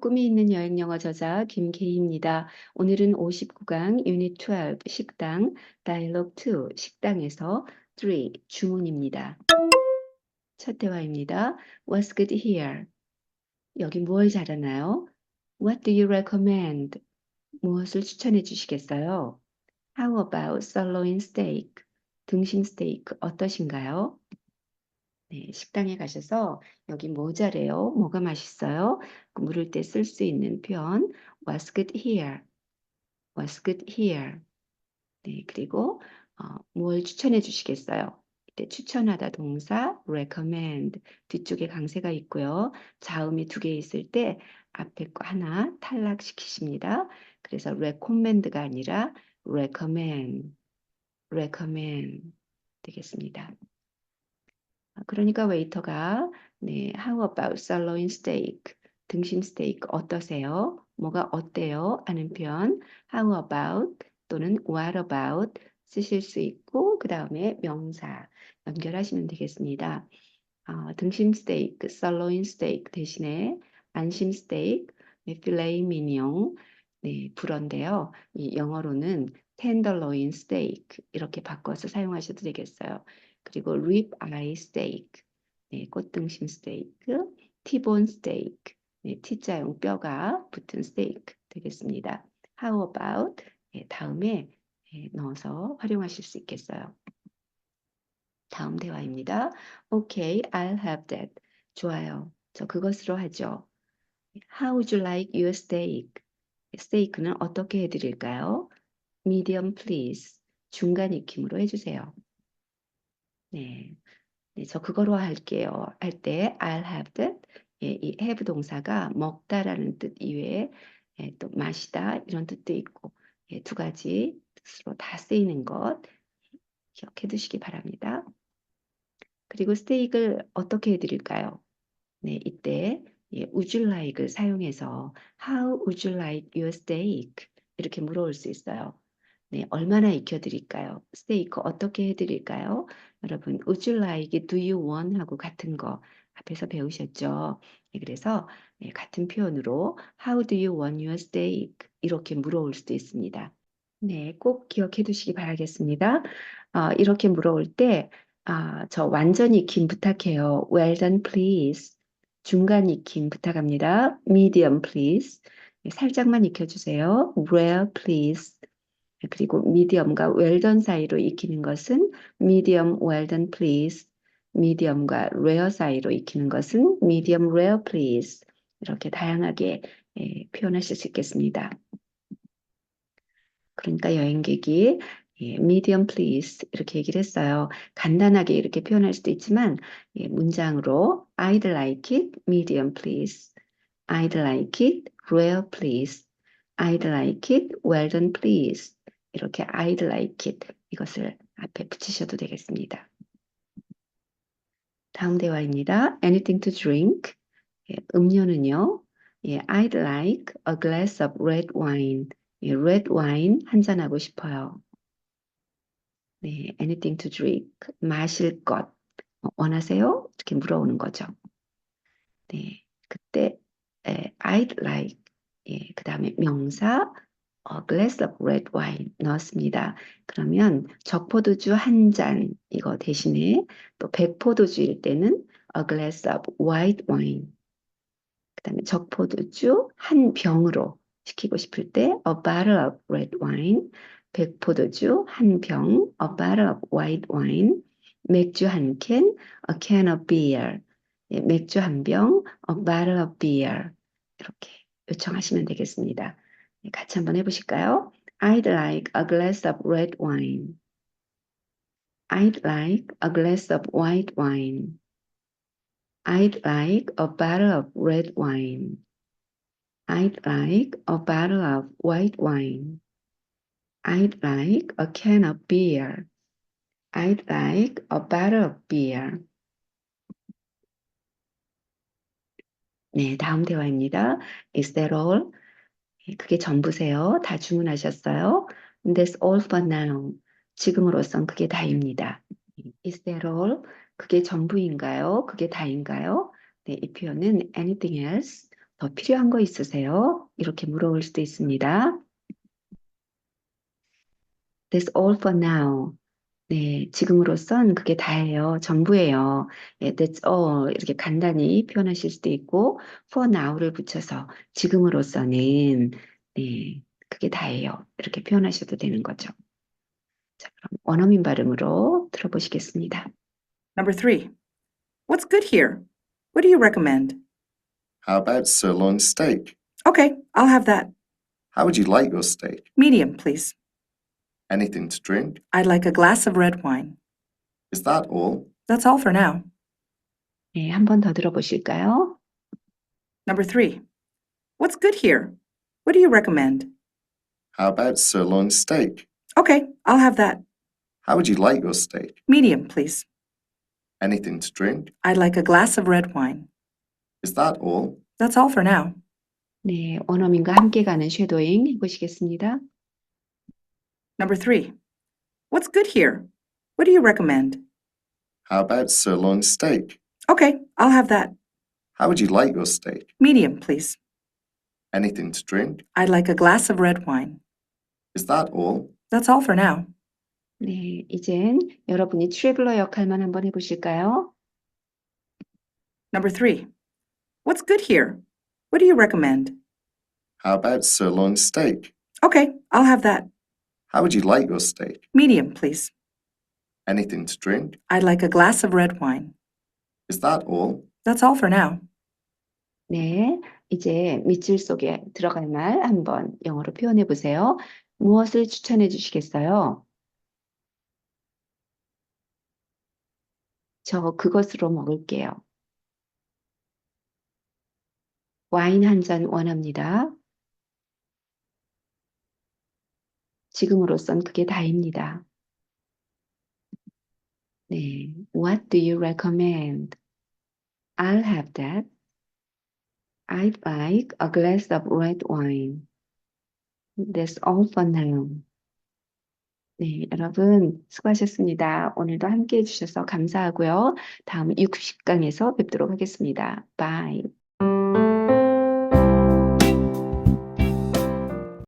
꿈이 있는 여행 영어 저자 김계희입니다. 오늘은 59강 유닛 12 식당 다이얼로그 2 식당에서 3 주문입니다. 첫 대화입니다. What's good here? 여기 무엇 잘하나요? What do you recommend? 무엇을 추천해 주시겠어요? How about sirloin steak? 등심 스테이크 어떠신가요? 네, 식당에 가셔서 여기 뭐 잘해요? 뭐가 맛있어요? 그 물을 때 쓸 수 있는 표현 What's good here? What's good here? 네, 그리고 어, 뭘 추천해 주시겠어요? 이때 추천하다 동사 recommend 뒤쪽에 강세가 있고요. 자음이 두 개 있을 때 앞에 거 하나 탈락시키십니다. 그래서 recommend가 아니라 recommend, recommend 되겠습니다. 그러니까 웨이터가 네, how about sirloin steak? 등심 스테이크 어떠세요? 뭐가 어때요? 하는 표현 how about 또는 what about 쓰실 수 있고 그 다음에 명사 연결하시면 되겠습니다. 어, 등심 스테이크, sirloin steak 대신에 안심 스테이크, 네, 필레이 미니옹 네, 불어인데요. 이 영어로는 tenderloin steak 이렇게 바꿔서 사용하셔도 되겠어요. 그리고 rib eye steak, 네, 꽃등심 스테이크, 티본 스테이크, 네, T자용 뼈가 붙은 스테이크 되겠습니다. How about 네, 다음에 네, 넣어서 활용하실 수 있겠어요. 다음 대화입니다. Okay, I'll have that. 좋아요. 저 그것으로 하죠. How would you like your steak? 스테이크는 어떻게 해드릴까요? Medium, please. 중간 익힘으로 해주세요. 네. 네, 저 그거로 할게요. 할 때 I'll have that. 예, 이 have 동사가 먹다라는 뜻 이외에 예, 또 마시다 이런 뜻도 있고 예, 두 가지 뜻으로 다 쓰이는 것 기억해 두시기 바랍니다. 그리고 스테이크를 어떻게 해드릴까요? 네, 이때 예, would you like을 사용해서 how would you like your steak? 이렇게 물어볼 수 있어요. 네, 얼마나 익혀드릴까요? 스테이크 어떻게 해드릴까요? 여러분, would you like, do you want 하고 같은 거 앞에서 배우셨죠? 네, 그래서 네, 같은 표현으로 how do you want your steak? 이렇게 물어올 수도 있습니다. 네, 꼭 기억해 두시기 바라겠습니다. 어, 이렇게 물어올 때, 아, 저 완전 익힘 부탁해요. Well done, please. 중간 익힘 부탁합니다. Medium, please. 네, 살짝만 익혀주세요. Rare, please. 그리고 well done 사이로 익히는 것은 well done please. medium과 rare 사이로 익히는 것은 medium rare please. 이렇게 다양하게 예, 표현하실 수 있겠습니다. 그러니까 여행객이 예, medium please 이렇게 얘기를 했어요. 간단하게 이렇게 표현할 수도 있지만 예, 문장으로 I'd like it medium please. I'd like it rare please. I'd like it well done please. 이렇게 I'd like it 이것을 앞에 붙이셔도 되겠습니다. 다음 대화입니다. Anything to drink? 예, 음료는요. 예, I'd like a glass of red wine. 예, red wine 한잔 하고 싶어요. 네, anything to drink. 마실 것 어, 원하세요? 이렇게 물어오는 거죠. 네, 그때 예, I'd like. 예, 그 다음에 명사 a glass of red wine 넣었습니다. 그러면 적포도주 한 잔 이거 대신에 또 백포도주일 때는 a glass of white wine 그 다음에 적포도주 한 병으로 시키고 싶을 때 a bottle of red wine 백포도주 한 병, a bottle of white wine 맥주 한 캔, a can of beer 예, 맥주 한 병, a bottle of beer 이렇게 요청하시면 되겠습니다. 같이 한번 해보실까요? I'd like a glass of red wine. I'd like a glass of white wine. I'd like a bottle of red wine. I'd like a bottle of white wine. I'd like a can of beer. I'd like a bottle of beer. 네, 다음 대화입니다. Is that all? 그게 전부세요. 다 주문하셨어요. That's all for now. 지금으로선 그게 다입니다. Is that all? 그게 전부인가요? 그게 다인가요? 네, 이 표현은 anything else 더 필요한 거 있으세요? 이렇게 물어볼 수도 있습니다. That's all for now. 네, 지금으로선 그게 다예요. 전부예요. 예, that's all 이렇게 간단히 표현하실 수도 있고 for now를 붙여서 지금으로서는 네, 그게 다예요. 이렇게 표현하셔도 되는 거죠. 자, 그럼 원어민 발음으로 들어보시겠습니다. Number three. What's good here? What do you recommend? How about sirloin steak? Okay, I'll have that. How would you like your steak? Medium, please. Anything to drink? I'd like a glass of red wine. Is that all? That's all for now. 네, 한 번 더 들어보실까요? Number three. What's good here? What do you recommend? How about sirloin steak? Okay, I'll have that. How would you like your steak? Medium, please. Anything to drink? I'd like a glass of red wine. Is that all? That's all for now. 네, 원어민과 함께 가는 쉐도잉 해보시겠습니다. Number three. What's good here? What do you recommend? How about sirloin steak? Okay, I'll have that. How would you like your steak? Medium, please. Anything to drink? I'd like a glass of red wine. Is that all? That's all for now. 네, 이젠 여러분이 트래블러 역할만 한번 해보실까요? Number three. What's good here? What do you recommend? How about sirloin steak? Okay, I'll have that. How would you like your steak? Medium, please. Anything to drink? I'd like a glass of red wine. Is that all? That's all for now. 네, 이제 밑줄 속에 들어갈 말 한번 영어로 표현해 보세요. 무엇을 추천해 주시겠어요? 저 그것으로 먹을게요. 와인 한 잔 원합니다. 지금으로선 그게 다입니다. 네, What do you recommend? I'll have that. I'd like a glass of red wine. That's all for now. 네, 여러분 수고하셨습니다. 오늘도 함께 해 주셔서 감사하고요. 다음 60강에서 뵙도록 하겠습니다. Bye.